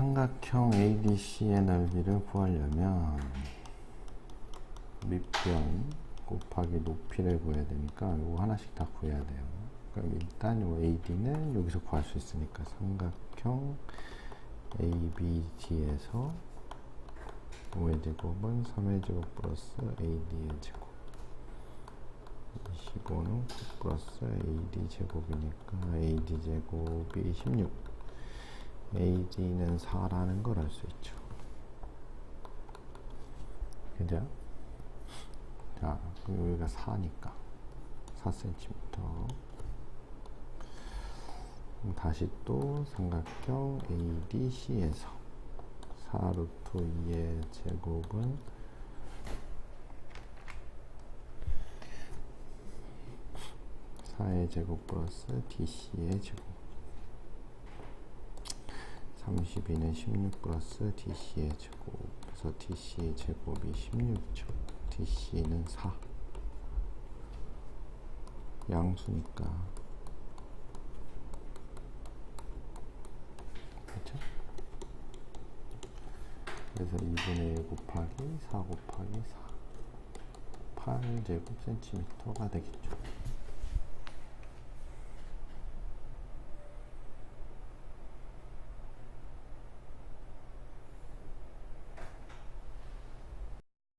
삼각형 ADC의 넓이를 구하려면 밑변 곱하기 높이를 구해야 되니까 이거 하나씩 다 구해야 돼요. 그럼 일단 이 AD는 여기서 구할 수 있으니까 삼각형 ABG에서 5의 제곱은 3의 제곱 플러스 AD의 제곱 25는 9 플러스 AD 제곱이니까 AD 제곱이 16 AD는 4라는 걸 알 수 있죠 그죠? 자 여기가 4니까 4cm 다시 또 삼각형 ADC에서 4루트 2의 제곱은 4의 제곱 플러스 DC의 제곱 32는 16 플러스 DC의 제곱. 그래서 DC의 제곱이 16이죠. DC는 4 양수니까. 그렇죠? 그래서 2분의 1 곱하기 4 곱하기 4 8제곱 센티미터가 되겠죠